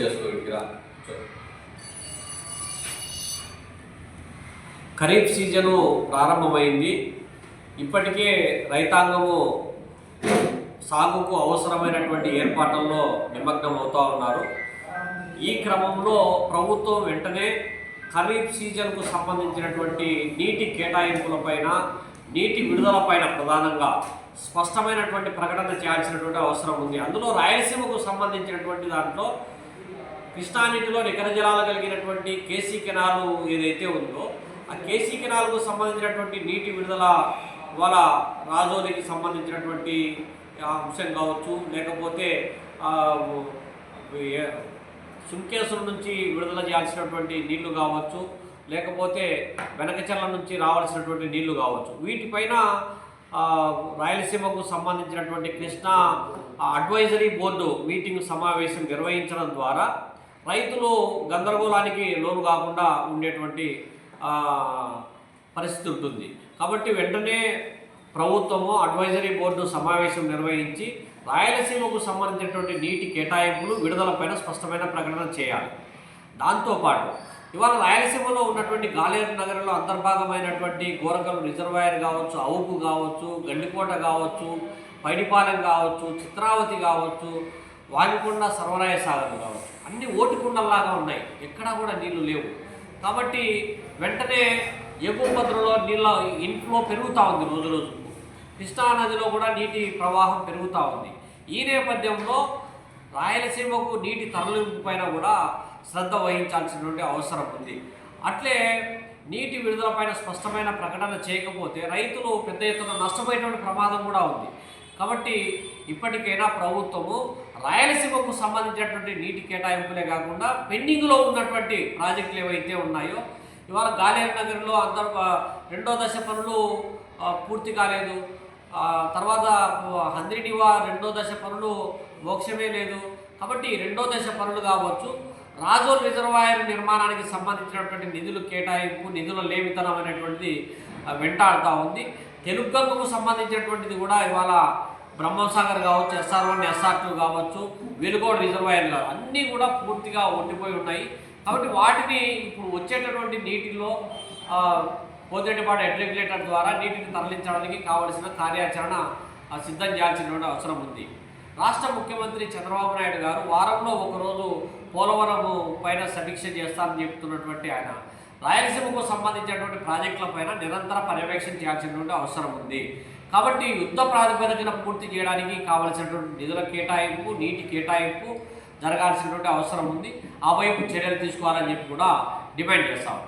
చేసుకో ఇటురా ఖరీఫ్ సీజను ప్రారంభమైంది. ఇప్పటికే రైతాంగము సాగుకు అవసరమైనటువంటి ఏర్పాట్లలో నిమగ్నం అవుతూ ఉన్నారు. ఈ క్రమంలో ప్రభుత్వం వెంటనే ఖరీఫ్ సీజన్కు సంబంధించినటువంటి నీటి కేటాయింపులపైన నీటి విడుదలపైన ప్రధానంగా స్పష్టమైనటువంటి ప్రకటన చేయాల్సినటువంటి అవసరం ఉంది. అందులో రాయలసీమకు సంబంధించినటువంటి దాంట్లో కృష్ణా నీటిలో నికర జలాలు కలిగినటువంటి కేసీ కెనాలు ఏదైతే ఉందో ఆ కేసీ కెనాల్కు సంబంధించినటువంటి నీటి విడుదల వాళ్ళ రాజోలికి సంబంధించినటువంటి అంశం కావచ్చు లేకపోతే సుంకేశ్వరం నుంచి విడుదల చేయాల్సినటువంటి నీళ్ళు కావచ్చు లేకపోతే వెనకచల్ల నుంచి రావాల్సినటువంటి నీళ్ళు కావచ్చు. వీటిపైన రాయలసీమకు సంబంధించినటువంటి కృష్ణా ఆ, అడ్వైజరీ బోర్డు మీటింగ్ సమావేశం నిర్వహించడం ద్వారా రైతులు గందరగోళానికి లోను కాకుండా ఉండేటువంటి పరిస్థితి ఉంటుంది. కాబట్టి వెంటనే ప్రభుత్వము అడ్వైజరీ బోర్డు సమావేశం నిర్వహించి రాయలసీమకు సంబంధించినటువంటి నీటి కేటాయింపులు విడుదలపైన స్పష్టమైన ప్రకటన చేయాలి. దాంతోపాటు ఇవాళ రాయలసీమలో ఉన్నటువంటి గాలేరు నగరంలో అంతర్భాగమైనటువంటి గోరకలు రిజర్వాయర్ కావచ్చు అవుపు కావచ్చు గండికోట కావచ్చు పైడిపాలెం కావచ్చు చిత్రావతి కావచ్చు వాగికొండ సర్వరాయ సాగర్ కావచ్చు. అన్ని ఓటికుండల్లాగా ఉన్నాయి. ఎక్కడా కూడా నీళ్ళు లేవు. కాబట్టి వెంటనే ఎగువ భద్రలో నీళ్ళ ఇన్ఫ్లో పెరుగుతూ ఉంది రోజు రోజుకు కృష్ణా నదిలో కూడా నీటి ప్రవాహం పెరుగుతూ ఉంది. ఈ నేపథ్యంలో రాయలసీమకు నీటి తరలింపు పైన కూడా శ్రద్ధ వహించాల్సినటువంటి అవసరం ఉంది. అట్లే నీటి విడుదల పైన స్పష్టమైన ప్రకటన చేయకపోతే రైతులు పెద్ద ఎత్తున నష్టపోయేటువంటి ప్రమాదం కూడా ఉంది. కాబట్టి ఇప్పటికైనా ప్రభుత్వము రాయలసీమకు సంబంధించినటువంటి నీటి కేటాయింపులే కాకుండా పెండింగ్లో ఉన్నటువంటి ప్రాజెక్టులు ఏవైతే ఉన్నాయో ఇవాళ గాలేరు నగర్లో అందరు రెండో దశ పనులు పూర్తి కాలేదు. తర్వాత హంద్రినివా రెండో దశ పనులు మోక్షమే లేదు. కాబట్టి రెండో దశ పనులు కావచ్చు. రాజోల్ రిజర్వాయర్ నిర్మాణానికి సంబంధించినటువంటి నిధులు కేటాయింపు నిధుల లేమితనం అనేటువంటిది వెంటాడుతూ ఉంది. తెలుగు గంగకు సంబంధించినటువంటిది కూడా ఇవాళ బ్రహ్మసాగర్ కావచ్చు ఎస్ఆర్ వన్ ఎస్ఆర్ టూ కావచ్చు వెలుగోడు రిజర్వాయర్లు. అన్నీ కూడా పూర్తిగా ఒండిపోయి ఉన్నాయి. కాబట్టి వాటిని ఇప్పుడు వచ్చేటటువంటి నీటిలో పోతేటిపాటు హెడ్ రెగ్యులేటర్ ద్వారా నీటిని తరలించడానికి కావలసిన కార్యాచరణ సిద్ధం చేయాల్సినటువంటి అవసరం ఉంది. రాష్ట్ర ముఖ్యమంత్రి చంద్రబాబు నాయుడు గారు వారంలో ఒకరోజు పోలవరం పైన సమీక్ష చేస్తారని చెప్తున్నటువంటి ఆయన. రాయలసీమకు సంబంధించినటువంటి ప్రాజెక్టుల పైన నిరంతర పర్యవేక్షణ చేయాల్సినటువంటి అవసరం ఉంది. కాబట్టి యుద్ధ ప్రాతిపదికన పూర్తి చేయడానికి కావలసినటువంటి నిధుల కేటాయింపు నీటి కేటాయింపు జరగాల్సినటువంటి అవసరం ఉంది. ఆ వైపు చర్యలు తీసుకోవాలని చెప్పి కూడా డిమాండ్ చేస్తాం